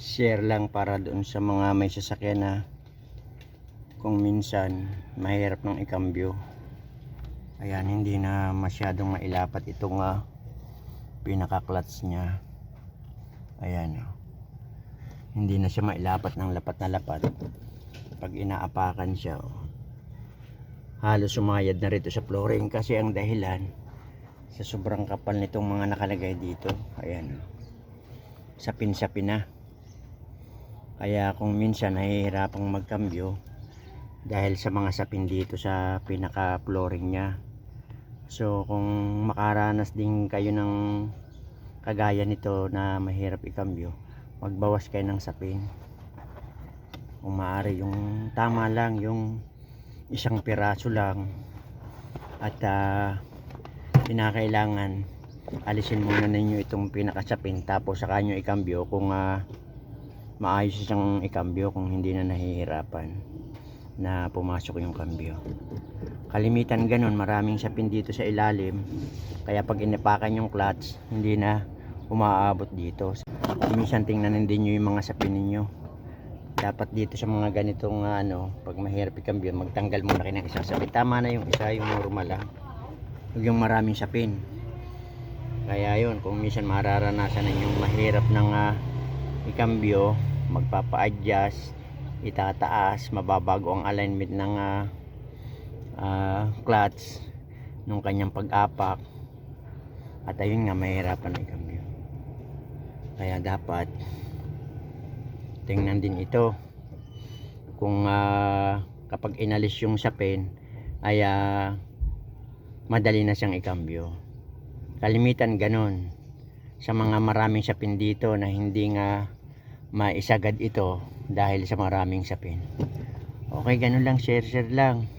share lang para doon sa mga may sasakyan na kung minsan mahirap ng ikambyo ayan hindi na masyadong mailapat itong uh, pinaka clutch nya ayan oh. hindi na siya mailapat ng lapat na lapat pag inaapakan siya oh. halos sumayad na rito sa flooring kasi ang dahilan sa sobrang kapal nitong mga nakalagay dito ayan oh. sapin-sapin na kaya kung minsan nahihirapang magkambyo dahil sa mga sapin dito sa pinaka flooring niya. So kung makaranas din kayo ng kagaya nito na mahirap ikambyo magbawas kayo ng sapin. Kung maaari yung tama lang yung isang piraso lang. At uh, pinakailangan alisin muna ninyo itong pinakasapin tapos saka nyo ikambyo kung ah, maayos siyang ikambyo kung hindi na nahihirapan na pumasok yung kambyo. Kalimitan ganun maraming sapin dito sa ilalim. Kaya pag inapakan yung clutch hindi na umaabot dito. Minsan tingnan din nyo yung mga sapin ninyo. Dapat dito sa mga ganitong ah, ano pag mahirap ikambyo magtanggal muna kayo ng isang sapin tama na yung isa yung normal lang huwag yung maraming sapin. Kaya yun kung minsan mararanasan ninyong mahirap ng ah, ikambyo magpapa-adjust itataas mababago ang alignment ng ah, ah, clutch nung kanyang pag-apak. At ayun nga mahirapan ang ikambyo kaya dapat tingnan din ito. Kung ah, kapag inalis yung sapin ay ah, madali na siyang ikambyo. Kalimitan ganon sa mga maraming sapin dito na hindi nga maisagad ito dahil sa maraming sapin. Okay ganun lang share share lang